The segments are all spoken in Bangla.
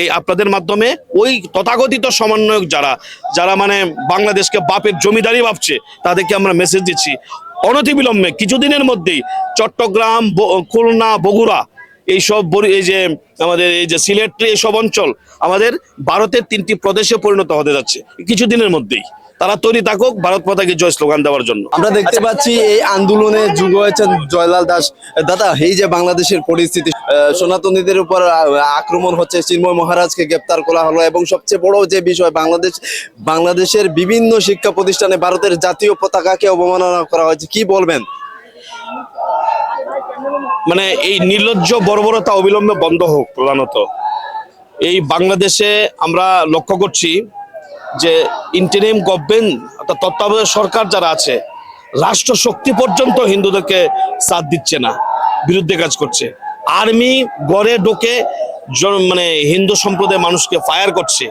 এই আপনাদের মাধ্যমে ওই তথাকথিত সমন্বয়ক যারা যারা মানে বাংলাদেশকে বাপের জমিদারি ভাবছে, তাদেরকে আমরা মেসেজ দিচ্ছি। অনতিবিলম্বে কিছুদিনের মধ্যেই চট্টগ্রাম খুলনা, বগুড়া, এইসব এই যে আমাদের এই যে সিলেট, এইসব অঞ্চল আমাদের ভারতের তিনটি প্রদেশে পরিণত হতে যাচ্ছে। কিছুদিনের মধ্যেই। তারা তৈরি থাকুক ভারত মাতাকে জয় স্লোগান দেওয়ার জন্য। আমরা দেখতে পাচ্ছি এই আন্দোলনে যুগ হয়েছেন জয়লাল দাস। দাদা এই যে বাংলাদেশের পরিস্থিতি আহ, সনাতনীদের উপর আক্রমণ হচ্ছে চিন্ময় মহারাজকে গ্রেপ্তার করা হলো এবং সবচেয়ে বড় যে বিষয় বাংলাদেশ বাংলাদেশের বিভিন্ন শিক্ষা প্রতিষ্ঠানে ভারতের জাতীয় পতাকাকে অবমাননা করা হয়েছে। কি বলবেন? মানে এই নির্লজ্জ বর্বরতা অবিলম্বে বন্ধ হোক প্রধানত। এই বাংলাদেশে আমরা লক্ষ্য করছি যে ইন্টারিম গভর্নমেন্ট অর্থাৎ তত্ত্বাবধায়ক সরকার যারা আছে রাষ্ট্র শক্তি পর্যন্ত হিন্দুদেরকে সাথ দিচ্ছে না, বিরুদ্ধে কাজ করছে। আর্মি গড়ে ঢোকে মানে হিন্দু সম্প্রদায়ের মানুষকে ফায়ার করছে,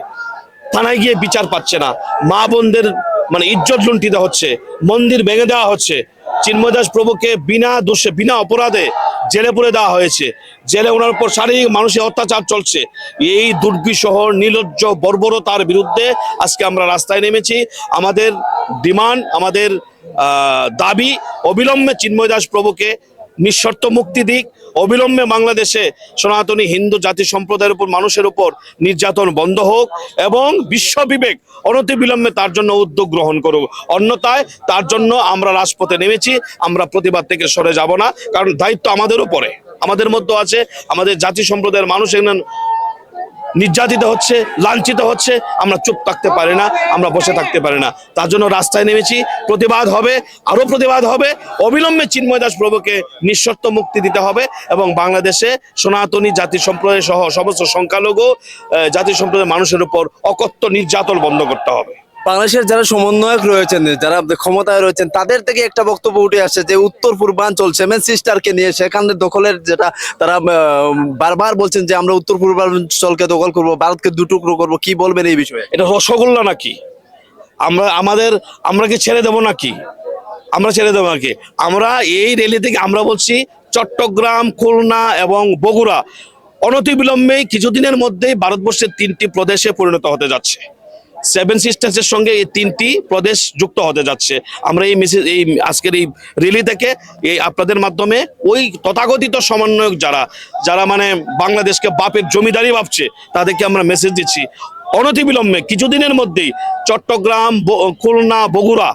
থানায় গিয়ে বিচার পাচ্ছে না। মা বোনদের মানে ইজ্জত লুণ্ঠিত হচ্ছে, মন্দির ভেঙে দেওয়া হচ্ছে চিন্ময় দাস প্রভুকে বিনা দোষে, বিনা অপরাধে জেলে পুরে দেওয়া হয়েছে। জেলে ওনার উপর শারীরিক মানুষের অত্যাচার চলছে। এই দুর্বিষহ, নির্লজ্জ বর্বরতার বিরুদ্ধে আজকে আমরা রাস্তায় নেমেছি। আমাদের ডিমান্ড, আমাদের দাবি অবিলম্বে চিন্ময় দাস প্রভুকে নিঃশর্ত মুক্তি দিক। অবিলম্বে বাংলাদেশে সনাতনী হিন্দু জাতি সম্প্রদায়ের উপর মানুষের উপর নির্যাতন বন্ধ হোক এবং বিশ্ব বিবেক অনতিবিলম্বে তার জন্য উদ্যোগ গ্রহণ করুক। অন্যথায় তার জন্য আমরা রাজপথে নেমেছি, আমরা প্রতিবাদ থেকে সরে যাব না। কারণ দায়িত্ব আমাদের উপরে। আমাদের মধ্যে আছে, আমাদের জাতি সম্প্রদায়ের মানুষ নির্যাতিত হচ্ছে, লাঞ্ছিত হচ্ছে, আমরা চুপ থাকতে পারি না, আমরা বসে থাকতে পারি না। তার জন্য রাস্তায় নেমেছি, প্রতিবাদ হবে আরও প্রতিবাদ হবে, অবিলম্বে চিন্ময় দাস প্রভুকে নিঃশর্ত মুক্তি দিতে হবে এবং বাংলাদেশে সনাতনী জাতি সম্প্রদায় সহ সমস্ত সংখ্যালঘু জাতি সম্প্রদায়ের মানুষের উপর অকথ্য নির্যাতন বন্ধ করতে হবে। বাংলাদেশের যারা সমন্বয়ক রয়েছেন, যারা ক্ষমতায় রয়েছেন, তাদের থেকে একটা বক্তব্য উঠে আসছে যে উত্তর পূর্বাঞ্চল সেভেন সিস্টারকে নিয়ে সেখানে দখলের যেটা তারা বারবার বলছেন যে আমরা উত্তর পূর্বাঞ্চলকে দখল করব, ভারতকে দুটুকরো করব। কি বলবেন এই বিষয়ে? এটা রসগোল্লা নাকি? আমরা, আমাদের, আমরা কি ছেড়ে দেবো নাকি? আমরা ছেড়ে দেবো নাকি? আমরা এই রেলি থেকে আমরা বলছি চট্টগ্রাম, খুলনা এবং বগুড়া অনতিবিলম্বে কিছুদিনের মধ্যেই ভারতবর্ষের তিনটি প্রদেশে পরিণত হতে যাচ্ছে। সেভেন সিস্টার্সের সঙ্গে এই তিনটি প্রদেশ যুক্ত হতে যাচ্ছে। আমরা এই মেসেজ এই আজকের এই রিলি থেকে এই আপনাদের মাধ্যমে ওই তথাকথিত সমন্বয়ক যারা যারা মানে বাংলাদেশকে বাপের জমিদারি ভাবছে, তাদেরকে আমরা মেসেজ দিচ্ছি। অনতিবিলম্বে কিছুদিনের মধ্যেই চট্টগ্রাম খুলনা, বগুড়া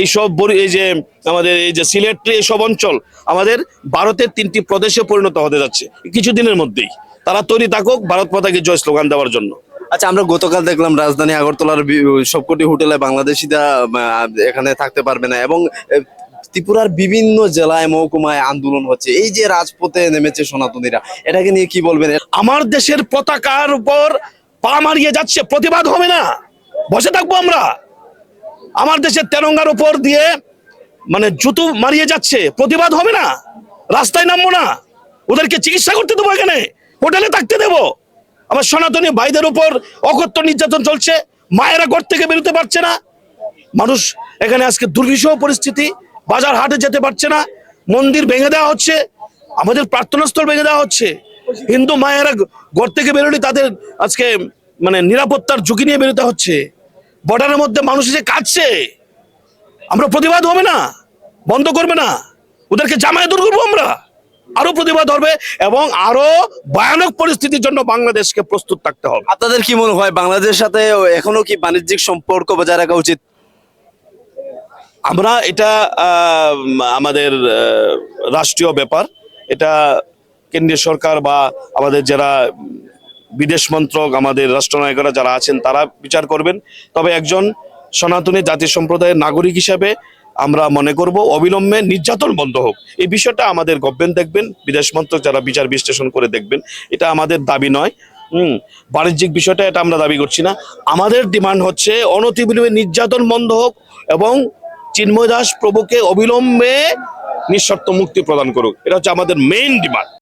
এইসব এই যে আমাদের এই যে সিলেট এইসব অঞ্চল আমাদের ভারতের তিনটি প্রদেশে পরিণত হতে যাচ্ছে। কিছুদিনের মধ্যেই। তারা তৈরি থাকুক, ভারত মাতাকে জয় স্লোগান দেওয়ার জন্য। আচ্ছা আমরা গতকাল দেখলাম রাজধানী আগরতলার সবকটি হোটেলে বাংলাদেশিরা এখানে থাকতে পারবে না এবং ত্রিপুরার বিভিন্ন জেলায় মহকুমায় আন্দোলন হচ্ছে। এই যে রাজপথে নেমেছে সনাতনীরা, এটাকে নিয়ে কি বলবেন? আমার দেশের পতাকার উপর পা মারিয়ে যাচ্ছে, প্রতিবাদ হবে না। বসে থাকব আমরা। আমার দেশের তেরঙ্গার উপর দিয়ে মানে জুতো মারিয়ে যাচ্ছে, প্রতিবাদ হবে না। রাস্তায় নামবো না। ওদেরকে চিকিৎসা করতে দেবো এখানে। হোটেলে থাকতে দেবো। আমার সনাতনী ভাইদের উপর অকথ্য নির্যাতন চলছে, মায়েরা ঘর থেকে বেরোতে পারছে না। মানুষ এখানে আজকে দুর্বিষহ পরিস্থিতি, বাজার হাটে যেতে পারছে না, মন্দির ভেঙে দেওয়া হচ্ছে, আমাদের প্রার্থনা স্থল ভেঙে দেওয়া হচ্ছে। হিন্দু মায়েরা ঘর থেকে বেরোলে তাদের আজকে মানে নিরাপত্তার ঝুঁকি নিয়ে বেরোতে হচ্ছে। বর্ডারের মধ্যে মানুষ এসে কাটছে আমরা প্রতিবাদ হবে না, বন্ধ করবে না। ওদেরকে জামায়াত দূর করব আমরা। আরও প্রতিবাদ হবে এবং আরও ভয়ানক পরিস্থিতির জন্য বাংলাদেশকে প্রস্তুত থাকতে হবে। আপনাদের কি মনে হয় বাংলাদেশের সাথে এখনও কি বাণিজ্যিক সম্পর্ক বজায় রাখা উচিত? আমরা এটা আমাদের রাষ্ট্রীয় ব্যাপার। এটা কেন্দ্রীয় সরকার বা আমাদের যারা বিদেশ মন্ত্রক আমাদের রাষ্ট্রনায়করা যারা আছেন তারা বিচার করবেন। তবে একজন সনাতনী জাতি সম্প্রদায়ের নাগরিক হিসাবে আমরা মনে করব অবিলম্বে নির্যাতন বন্ধ হোক। এই বিষয়টা আমাদের গভর্নমেন্ট দেখবেন, বিদেশ মন্ত্রক যারা বিচার বিশ্লেষণ করে দেখবেন, এটা আমাদের দাবি নয়। হুম, বাণিজ্যিক বিষয়টা এটা আমরা দাবি করছি না। আমাদের ডিমান্ড হচ্ছে অনতিবিলম্বে নির্যাতন বন্ধ হোক এবং চিন্ময় দাস প্রভুকে অবিলম্বে নিঃশর্ত মুক্তি প্রদান করুক। এটা হচ্ছে আমাদের মেইন ডিমান্ড